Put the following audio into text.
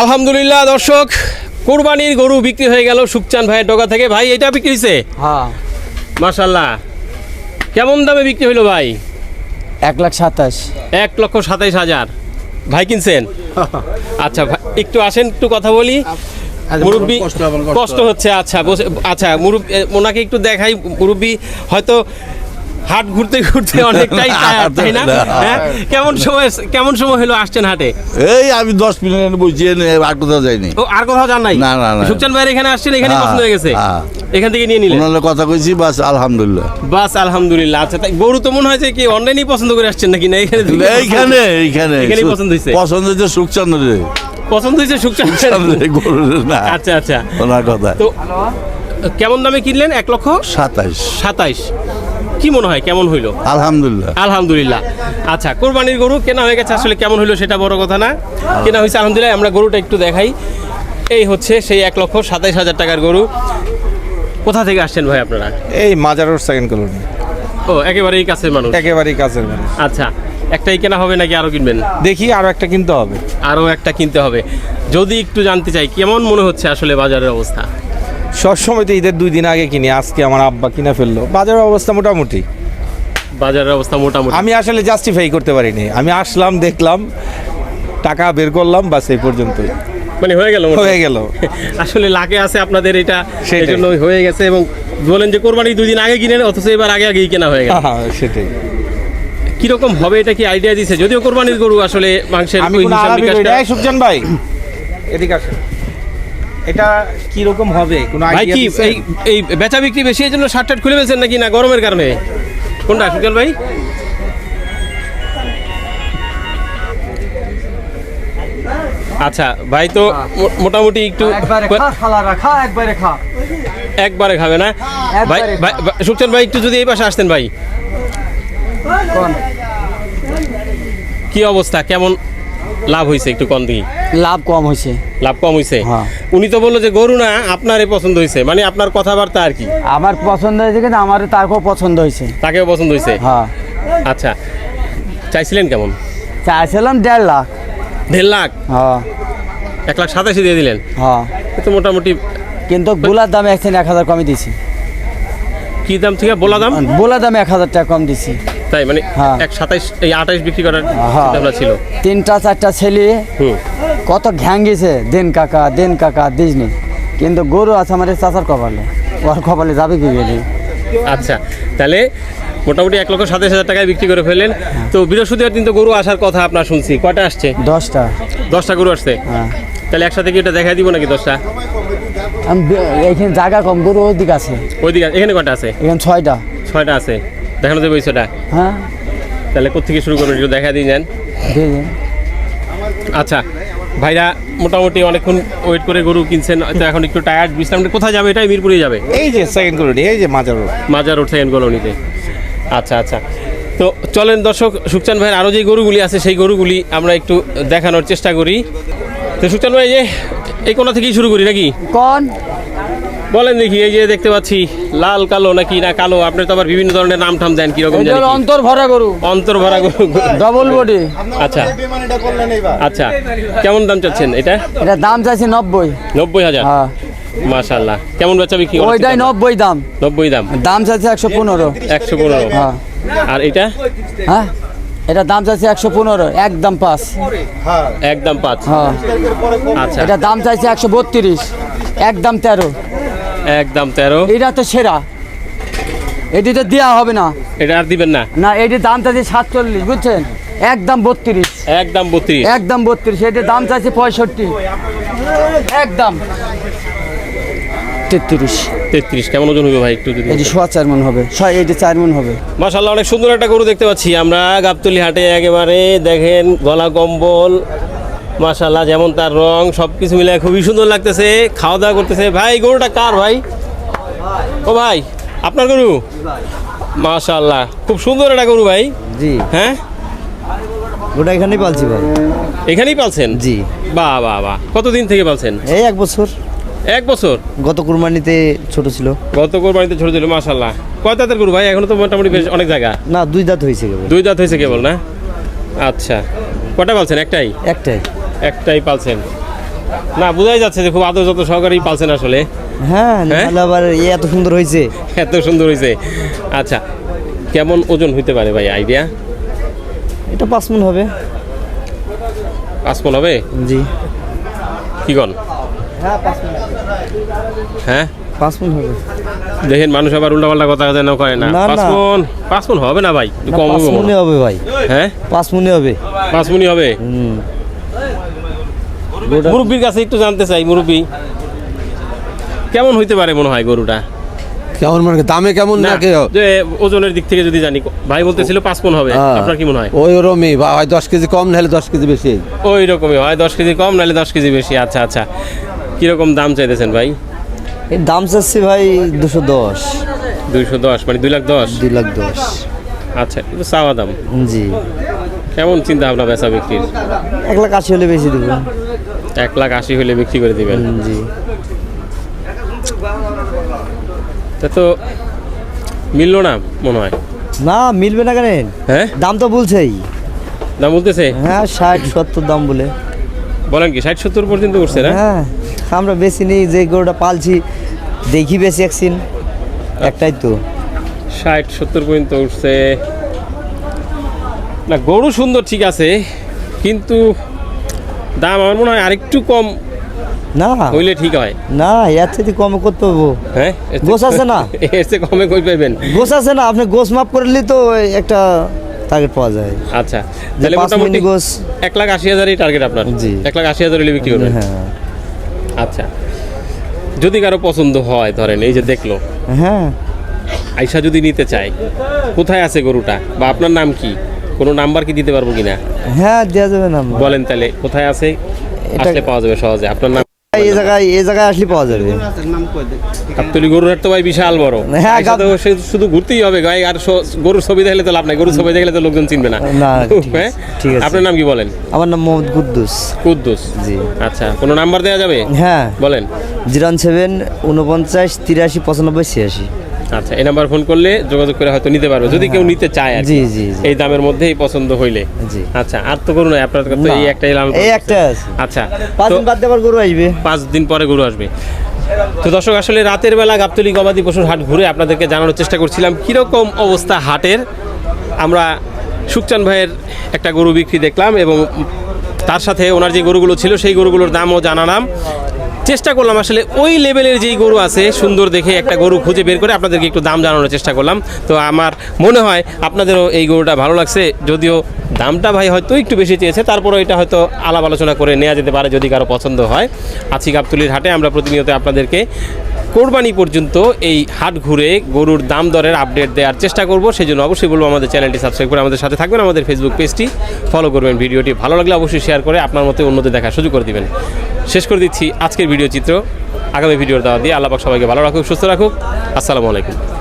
আলহামদুলিল্লাহ দর্শক কোরবানির গরু বিক্রি হয়ে গেল সুকচান ভাইয়ের ডগা থেকে। ভাই এটা বিক্রি হয়েছে? হ্যাঁ। মাশাল্লাহ কেমন দামে বিক্রি হইল ভাই? এক লাখ সাতাশ। এক লক্ষ সাতাইশ হাজার। ভাই কিনছেন? আচ্ছা ভাই, একটু আসেন একটু কথা বলি। মুরব্বী কষ্ট হচ্ছে আচ্ছা আচ্ছা মুরব্বী ওনাকে একটু দেখাই মুরব্বী হয়তো হাট ঘুরতে ঘুরতে অনেকটাই tired, তাই না? হ্যাঁ? কেমন সময় কেমন সময় হলো আসছেন হাটে? এই আমি দশ মিনিট বসছি আর কোথাও যাইনি। ও আর কোথাও যান নাই? না, না, না। সুকচান ভাইয়ের এখানে আসছেন এখানে হ্যাঁ, পছন্দ হয়ে গেছে? হ্যাঁ। এখান থেকে নিয়ে নিলেন? ওনার কথা কইছি বাস আলহামদুলিল্লাহ। বাস আলহামদুলিল্লাহ। আচ্ছা তাই গরু তো মনে হয় যে কি অনলাইনেই পছন্দ করে আসছেন নাকি? না এখানে এইখানে এইখানে। এখানেই পছন্দ হয়েছে? পছন্দ হয়েছে সুখচন্দ্র রে। পছন্দ হয়েছে গরুর না। আচ্ছা আচ্ছা। ওনার কথা। তো কেমন দামে কিনলেন? এক লক্ষ? সাতাইশ। সাতাইশ। কি মনে হয়? কেমন হইল? আলহামদুলিল্লাহ। আলহামদুলিল্লাহ। আচ্ছা কোরবানির গরু কেনা হয়ে গেছে আসলে কেমন হইল সেটা বড় কথা না। কেনা হয়েছে আলহামদুলিল্লাহ আমরা গরুটা একটু দেখাই। এই হচ্ছে সেই এক লক্ষ সাতাইশ হাজার টাকার গরু। কোথা থেকে আসছেন ভাই আপনারা? এই মাজার রোড সেকেন্ড কলোনি ও একেবারেই কাছের মানুষ। একেবারেই কাছের মানুষ। আচ্ছা একটাই কেনা হবে নাকি আরও কিনবেন? দেখি আরও একটা কিনতে হবে। আরও একটা কিনতে হবে। যদি একটু জানতে চাই কেমন মনে হচ্ছে আসলে বাজারের অবস্থা? সবসময় তো ঈদের দুই দিন আগে কিনি আজকে আমার আব্বা কিনে ফেলল। বাজারের অবস্থা মোটামুটি। বাজারের অবস্থা মোটামুটি। আমি আসলে জাস্টিফাই করতে পারিনি। আমি আসলাম দেখলাম টাকা বের করলাম বাস এই পর্যন্তই। মানে হয়ে গেল হয়ে গেল। আসলে লাকে আছে আপনাদের এটা সেই জন্য হয়ে গেছে এবং বলেন যে কোরবানি দুই দিন আগে কিনেন অথচ এবার আগে আগেই কেনা হয়ে গেল। হ্যাঁ সেটাই। কীরকম হবে এটা কি আইডিয়া দিছে? যদিও কোরবানির গরু আসলে মাংসের আমি ওই কোনো হিসাব আলাপই করি নিকাশটা- না। এই সুখজান ভাই এদিকে আসেন। এটা কি রকম হবে? কোনো ভাই কি এই এই বেচা বিক্রি বেশি জন্য শার্ট টার্ট খুলে ফেলছেন নাকি না গরমের কারণে? কোনটা সুকাল ভাই? আচ্ছা ভাই তো মোটামুটি একটু একবারে খাবে না? ভাই একবারে ভাই ভাই একটু যদি এই পাশে আসতেন ভাই। কি অবস্থা? কেমন লাভ হয়েছে একটু কম দিই লাভ কম হয়েছে লাভ কম হয়েছে হ্যাঁ। উনি তো বলল যে গরু না আপনারই পছন্দ হয়েছে মানে আপনার কথাবার্তা আর কি। আমার পছন্দ হয়েছে কিন্তু আমার তারকেও পছন্দ হয়েছে তাকেও পছন্দ হয়েছে হ্যাঁ। আচ্ছা চাইছিলেন কেমন? চাইছিলাম দেড় লাখ। দেড় লাখ? হ্যাঁ। এক লাখ সাতাশি দিয়ে দিলেন? হ্যাঁ। তো মোটামুটি কিন্তু গোলার দাম একদিন এক হাজার কমই দিছি। কি দাম থেকে? বোলা দাম? বোলার দাম এক হাজার টাকা কম দিছি। তাই? মানে হ্যাঁ। এক সাতাইশ এই আঠাইশ বিক্রি করার হ্যাঁ। চিন্তাভাবনা ছিল? তিনটা চারটা ছেলে। কত ঘ্যাং গেছে দেন কাকা দেন কাকা দিসনি কিন্তু গরু আছে আমার এই চাচার কপালে। ওর কপালে যাবে কি গেলে আচ্ছা তাহলে মোটামুটি এক লক্ষ সাতাশ হাজার টাকায় বিক্রি করে ফেললেন। তো বৃহস্পতিবার দিন তো গরু আসার কথা আপনার শুনছি। কয়টা আসছে? দশটা। দশটা গরু আসছে? হ্যাঁ। তাহলে একসাথে কি এটা দেখাই দিব নাকি দশটা? আমি বে- জায়গা কম গরু ওদিক আছে। ওইদিকে এখানে কয়টা আছে? এখানে ছয়টা। ছয়টা আছে। দেখানো যাবে ওই হ্যাঁ। তাহলে কোথেকে শুরু করবেন একটু দেখা দিয়ে যান। আচ্ছা ভাইরা মোটামুটি অনেকক্ষণ ওয়েট করে গরু কিনছেন এখন একটু টায়ার্ড বিশ্রাম কোথায় যাবে এটাই মিরপুরে যাবে? এই যে সেকেন্ড কলোনি এই যে মাজার রোড মাজার রোড সেকেন্ড কলোনিতে আচ্ছা আচ্ছা। তো চলেন দর্শক সুকচান ভাইয়ের আরও যে গরুগুলি আছে সেই গরুগুলি আমরা একটু দেখানোর চেষ্টা করি। তো সুকচান ভাই এই যে এই কোনা থেকেই শুরু করি নাকি? কোন? বলেন দেখি এই যে দেখতে পাচ্ছি লাল কালো নাকি না কালো? আপনি তো আবার বিভিন্ন ধরনের নাম ঠাম দেন কীরকম জানি অন্তর ভরা গরু। অন্তর ভরা গরু। ডবল বডি আচ্ছা। আচ্ছা। কেমন দাম চাচ্ছেন এটা? এটা দাম চাইছে নব্বই। নব্বই হাজার? হ্যাঁ। মাশাল্লাহ কেমন বেচা বিক্রি ওইটাই? নব্বই দাম। নব্বই দাম। দাম চাইছে একশো পনেরো। একশো পনেরো। হ্যাঁ। আর এটা? হ্যাঁ? এটা দাম চাইছে একশো পনেরো একদম পাঁচ। একদম পাঁচ। হ্যাঁ। আচ্ছা। এটা দাম চাইছে একশো বত্রিশ একদম তেরো। একদম তেরো। এটা তো সেরা। এটি তো দেওয়া হবে না। এটা আর দিবেন না? না এটির দাম চাইছে সাতচল্লিশ বুঝছেন? একদম বত্রিশ। একদম বত্রিশ। একদম বত্রিশ এটির দাম চাইছে পঁয়ষট্টি। একদম। তেত্রিশ। তেত্রিশ কেমন ওজন হবে ভাই একটু যদি এটি সোয়া চার মন হবে। ছয় এটি চার মন হবে। মাশাল্লাহ অনেক সুন্দর একটা গরু দেখতে পাচ্ছি। আমরা গাবতলি হাটে একেবারে দেখেন গলা কম্বল মাশাল্লাহ যেমন তার রং সব কিছু মিলে খুবই সুন্দর লাগতেছে। খাওয়া দাওয়া করতেছে। ভাই গরুটা কার ভাই? ও ভাই আপনার গরু? মাশাল্লাহ খুব সুন্দর একটা গরু ভাই। জি। হ্যাঁ? ওটা এখানেই পালছি ভাই। এখানেই পালছেন? জি। বাহ বাহ বাহ কতদিন থেকে পালছেন? এই এক বছর। এক বছর? গত কুরবানিতে ছোট ছিল। গত কোরবানিতে ছোট ছিল মাশাল্লাহ কয় দাঁতের গরু ভাই? এখনও তো মোটামুটি বেশ অনেক জায়গা। না দুই দাঁত হয়েছে কেবল। দুই দাঁত হয়েছে কেবল না? আচ্ছা। কটা পালছেন? একটাই? একটাই। একটাই পালছেন। না বোঝাই যাচ্ছে যে খুব আদর যত সহকারেই পালছেন আসলে। হ্যাঁ হ্যাঁ? আবার এত সুন্দর হয়েছে। এত সুন্দর হয়েছে। আচ্ছা কেমন ওজন হইতে পারে ভাই আইডিয়া? এটা পাঁচ মন হবে। পাঁচ মন হবে? জি। কি কন? হ্যাঁ পাঁচ মন হ্যাঁ? পাঁচ মন হবে। দেখেন মানুষ আবার উল্টাপাল্টা কথা যেন করে না। পাঁচ মন পাঁচ মন হবে না ভাই? কম হবে হয়। হবে ভাই। হ্যাঁ? পাঁচ মনে হবে। পাঁচ মনি হবে? হুম। মুরব্বীর কাছে একটু জানতে চাই মুরব্বী। কেমন হইতে পারে মনে হয় গরুটা? কেমন মানে দামে কেমন না যে ওজনের দিক থেকে যদি জানি ভাই বলতেছিল পাঁচ মন হবে হ্যাঁ। আপনার কি মনে হয়? ওই বা হয় দশ কেজি কম নাহলে দশ কেজি বেশি। ওই রকমই হয় দশ কেজি কম নাহলে দশ কেজি বেশি আচ্ছা আচ্ছা। কীরকম দাম চাইতেছেন ভাই? দাম চাচ্ছি ভাই দুশো দশ। দুইশো দশ মানে দুই লাখ দশ? দুই লাখ দশ। আচ্ছা কিন্তু চাওয়া দাম। জি। কেমন চিন্তা ভাবনা বেচা বিক্রির? এক লাখ আশি হলে বেশি দেবো। এক লাখ আশি হলে বিক্রি করে দিবেন। জি। তা তো মিললো না মনে হয়। না মিলবে না কেন? হ্যাঁ? দাম তো বলছেই। দাম বলতেছে? হ্যাঁ ষাট সত্তর দাম বলে। বলেন কি ষাট সত্তর পর্যন্ত উঠছে না? হ্যাঁ আমরা বেশি নেই যে গরুটা পালছি দেখি বেশি একদিন একটাই তো। ষাট সত্তর পর্যন্ত উঠছে। না গরু সুন্দর ঠিক আছে কিন্তু দাম আমার মনে হয় আরেকটু কম না। হইলে ঠিক হয়। না এর থেকে কমে করতে পারব হ্যাঁ গোছ আছে না? এর চেয়ে কমে কই পাইবেন? গোছ আছে না আপনি গোছ মাপ করলে তো একটা টার্গেট পাওয়া যায়। আচ্ছা তাহলে মোটামুটি গোছ এক লাখ আশি হাজারই টার্গেট আপনার। জি। এক লাখ আশি হাজার হলে বিক্রি করবেন। হ্যাঁ। আচ্ছা যদি কারও পছন্দ হয় ধরেন এই যে দেখল। হ্যাঁ। আইসা যদি নিতে চায় কোথায় আছে গরুটা? বা আপনার নাম কি? কোনো নাম্বার কি দিতে পারব কিনা? হ্যাঁ দেওয়া যাবে না বলেন তাহলে কোথায় আছে? আসলে পাওয়া যাবে সহজে। আপনার নাম? এই জায়গায় এই জায়গায় আসলে পাওয়া যাবে। গাবতলি গরুর হাট তো ভাই বিশাল বড়। হ্যাঁ, সে শুধু ঘুরতেই হবে গায়ে আর গরুর ছবি দেখলে তো লাভ নাই। গরুর ছবি দেখলে তো লোকজন চিনবে না। হ্যাঁ? ঠিক আছে। আপনার নাম কি বলেন? আমার নাম মোহাম্মদ কুদ্দুস। কুদ্দুস। জি। আচ্ছা কোনো নাম্বার দেওয়া যাবে? হ্যাঁ। বলেন। জিরো সেভেন উনপঞ্চাশ তিরাশি পঁচানব্বই ছিয়াশি। আচ্ছা এই নাম্বার ফোন করলে যোগাযোগ করে হয়তো নিতে পারবে। যদি কেউ নিতে চায় আর জি, জি। এই দামের মধ্যেই পছন্দ হইলে। জি। আচ্ছা আর তো গরু নাই আপনার তো এই একটাই লালন এই একটা আছে। আচ্ছা পাঁচ দিন বাদ গরু আসবে। পাঁচ দিন পরে গরু আসবে। তো দর্শক আসলে রাতের বেলা গাবতলি গবাদি পশুর হাট ঘুরে আপনাদেরকে জানানোর চেষ্টা করছিলাম কীরকম অবস্থা হাটের? আমরা সুকচান ভাইয়ের একটা গরু বিক্রি দেখলাম এবং তার সাথে ওনার যে গরুগুলো ছিল সেই গরুগুলোর দামও জানালাম। চেষ্টা করলাম আসলে ওই লেভেলের যেই গরু আছে, সুন্দর দেখে একটা গরু খুঁজে বের করে আপনাদেরকে একটু দাম জানানোর চেষ্টা করলাম। তো আমার মনে হয় আপনাদেরও এই গরুটা ভালো লাগছে, যদিও দামটা ভাই হয়তো একটু বেশি চেয়েছে তারপরে এটা হয়তো আলাপ আলোচনা করে নেওয়া যেতে পারে যদি কারও পছন্দ হয়। আছি গাবতুলির হাটে আমরা প্রতিনিয়ত আপনাদেরকে কোরবানি পর্যন্ত এই হাট ঘুরে গরুর দাম দরের আপডেট দেওয়ার চেষ্টা করব। সেই জন্য অবশ্যই বলব, আমাদের চ্যানেলটি সাবস্ক্রাইব করে আমাদের সাথে থাকবেন, আমাদের ফেসবুক পেজটি ফলো করবেন। ভিডিওটি ভালো লাগলে অবশ্যই শেয়ার করে আপনার মতো অন্যদের দেখা সুযোগ করে দেবেন। শেষ করে দিচ্ছি আজকের ভিডিও চিত্র। আগামী ভিডিওর দাওয়া দিয়ে আল্লাপাক সবাইকে ভালো রাখুক, সুস্থ রাখুক। আসসালামু আলাইকুম।